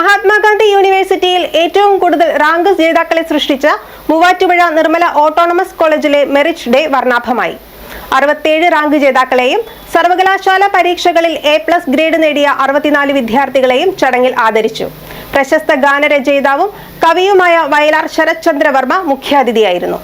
മഹാത്മാഗാന്ധി യൂണിവേഴ്സിറ്റിയിൽ ഏറ്റവും കൂടുതൽ റാങ്ക് ജേതാക്കളെ സൃഷ്ടിച്ച മൂവാറ്റുപുഴ നിർമ്മല ഓട്ടോണമസ് കോളേജിലെ മെറിറ്റ് ഡേ വർണാഭമായി. അറുപത്തിയേഴ് റാങ്ക് ജേതാക്കളെയും സർവകലാശാല പരീക്ഷകളിൽ എ പ്ലസ് ഗ്രേഡ് നേടിയ അറുപത്തിനാല് വിദ്യാർത്ഥികളെയും ചടങ്ങിൽ ആദരിച്ചു. പ്രശസ്ത ഗാനരചയിതാവും കവിയുമായ വയലാർ ശരത്ചന്ദ്രവർമ്മ മുഖ്യാതിഥിയായിരുന്നു.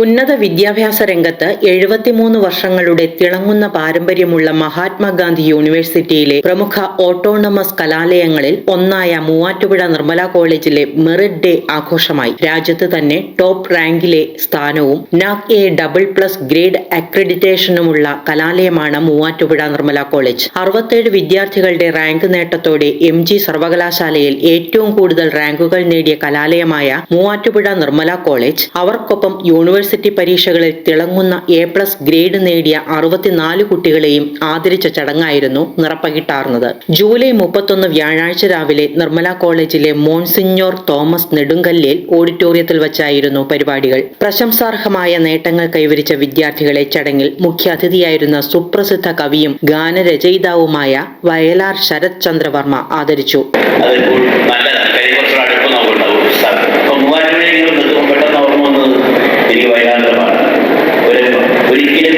ഉന്നത വിദ്യാഭ്യാസ രംഗത്ത് എഴുപത്തിമൂന്ന് വർഷങ്ങളുടെ തിളങ്ങുന്ന പാരമ്പര്യമുള്ള മഹാത്മാഗാന്ധി യൂണിവേഴ്സിറ്റിയിലെ പ്രമുഖ ഓട്ടോണമസ് കലാലയങ്ങളിൽ ഒന്നായ മൂവാറ്റുപുഴ നിർമ്മല കോളേജിലെ മെറിറ്റ് ഡേ ആഘോഷമായി. രാജ്യത്ത് തന്നെ ടോപ്പ് റാങ്കിലെ സ്ഥാനവും NAAC A double plus grade അക്രഡിറ്റേഷനുമുള്ള കലാലയമാണ് മൂവാറ്റുപുഴ നിർമ്മല കോളേജ്. അറുപത്തേഴ് വിദ്യാർത്ഥികളുടെ റാങ്ക് നേട്ടത്തോടെ എം ജി സർവകലാശാലയിൽ ഏറ്റവും കൂടുതൽ റാങ്കുകൾ നേടിയ കലാലയമായ മൂവാറ്റുപുഴ നിർമ്മല കോളേജ് അവർക്കൊപ്പം യൂണിവേഴ്സിറ്റി പരീക്ഷകളിൽ തിളങ്ങുന്ന എ പ്ലസ് ഗ്രേഡ് നേടിയ അറുപത്തിനാല് കുട്ടികളെയും ആദരിച്ച ചടങ്ങായിരുന്നു നിറപ്പകിട്ടാർന്നത് ജൂലൈ മുപ്പത്തൊന്ന് വ്യാഴാഴ്ച രാവിലെ നിർമ്മല കോളേജിലെ മോൺസിഞ്ഞോർ തോമസ് നെടുങ്കല്ലിൽ ഓഡിറ്റോറിയത്തിൽ വച്ചായിരുന്നു പരിപാടികൾ. പ്രശംസാർഹമായ നേട്ടങ്ങൾ കൈവരിച്ച വിദ്യാർത്ഥികളെ ചടങ്ങിൽ മുഖ്യാതിഥിയായിരുന്ന സുപ്രസിദ്ധ കവിയും ഗാനരചയിതാവുമായ വയലാർ ശരത് ചന്ദ്രവർമ്മ ആദരിച്ചു വയനാട്ടിലാണ് ഒരു ഒരിക്കലും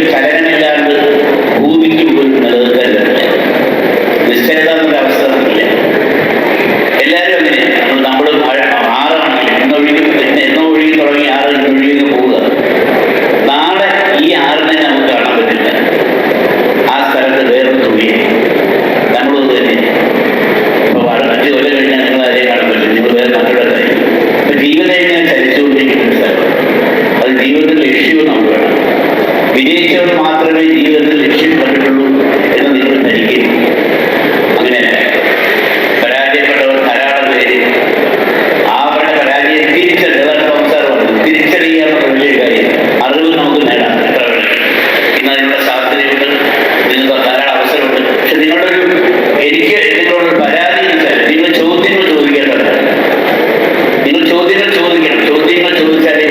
ചോദിക്കണം ചോദ്യങ്ങൾ ചോദിച്ചാലേ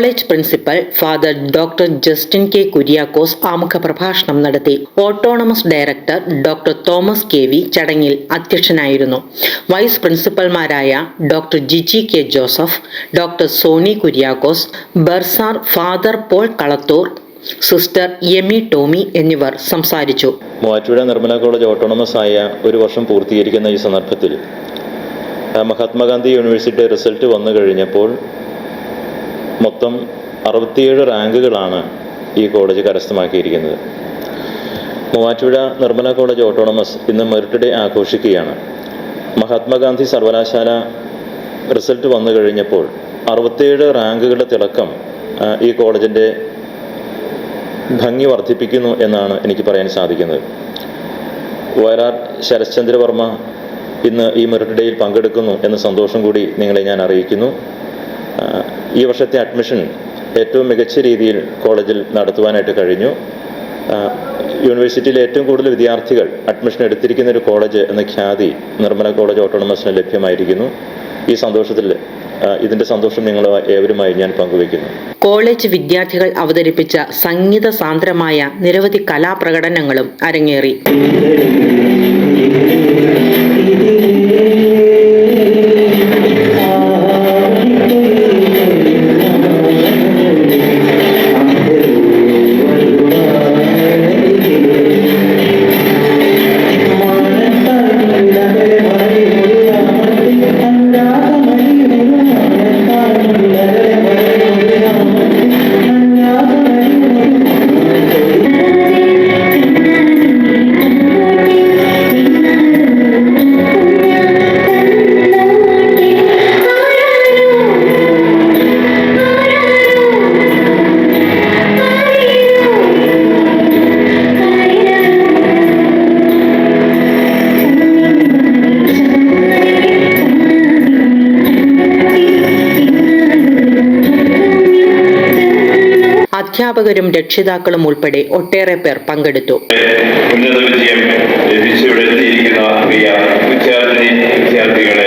college principal father doctor Justin K Kuriakose ആമുഖ പ്രഭാഷണം നടത്തി. Autonomous director doctor Thomas K V ചടങ്ങിൽ അധ്യക്ഷനായിരുന്നു. Vice പ്രിൻസിപ്പൽമാരായ doctor Jiji K Joseph doctor Soni Kuriakose bursar father Paul Kalathoor sister Yami Tomy എന്നിവർ സംസാരിച്ചു. മൂവാറ്റുപുഴ നിർമ്മല കോളേജ് ഓട്ടോണമസ് ആയ ഒരു വർഷം പൂർത്തീകരിക്കുന്ന ഈ സന്ദർഭത്തിൽ മഹാത്മാഗാന്ധി യൂണിവേഴ്സിറ്റി റിസൾട്ട് വന്നു കഴിഞ്ഞപ്പോൾ മൊത്തം അറുപത്തിയേഴ് റാങ്കുകളാണ് ഈ കോളേജ് കരസ്ഥമാക്കിയിരിക്കുന്നത്. മൂവാറ്റുപുഴ നിർമ്മല കോളേജ് ഓട്ടോണമസ് ഇന്ന് മെറിറ്റ് ഡേ ആഘോഷിക്കുകയാണ്. മഹാത്മാഗാന്ധി സർവകലാശാല റിസൾട്ട് വന്നു കഴിഞ്ഞപ്പോൾ അറുപത്തിയേഴ് റാങ്കുകളുടെ തിളക്കം ഈ കോളേജിന്റെ ഭംഗി വർദ്ധിപ്പിക്കുന്നു എന്നാണ് എനിക്ക് പറയാൻ സാധിക്കുന്നത്. വയലാർ ശരശ്ചന്ദ്ര വർമ്മ ഇന്ന് ഈ മെറിറ്റ് ഡേയിൽ പങ്കെടുക്കുന്നു എന്ന സന്തോഷം കൂടി നിങ്ങളെ ഞാൻ അറിയിക്കുന്നു. ഈ വർഷത്തെ അഡ്മിഷൻ ഏറ്റവും മികച്ച രീതിയിൽ കോളേജിൽ നടത്തുവാനായിട്ട് കഴിഞ്ഞു. യൂണിവേഴ്സിറ്റിയിൽ ഏറ്റവും കൂടുതൽ വിദ്യാർത്ഥികൾ അഡ്മിഷൻ എടുത്തിരിക്കുന്ന ഒരു കോളേജ് എന്ന ഖ്യാതി നിർമ്മല കോളേജ് ഓട്ടോണമസിന് ലഭ്യമായിരിക്കുന്നു. ഈ സന്തോഷത്തിൽ ഇതിന്റെ സന്തോഷം നിങ്ങൾ ഏവരുമായി ഞാൻ പങ്കുവയ്ക്കുന്നു. കോളേജ് വിദ്യാർത്ഥികൾ അവതരിപ്പിച്ച സംഗീത സാന്ദ്രമായ നിരവധി കലാപ്രകടനങ്ങളും അരങ്ങേറി. അധ്യാപകരും രക്ഷിതാക്കളും ഉൾപ്പെടെ ഒട്ടേറെ പേർ പങ്കെടുത്തു. ഉന്നത വിജയം ലഭിച്ചു വിദ്യാർത്ഥിനി വിദ്യാർത്ഥികളെ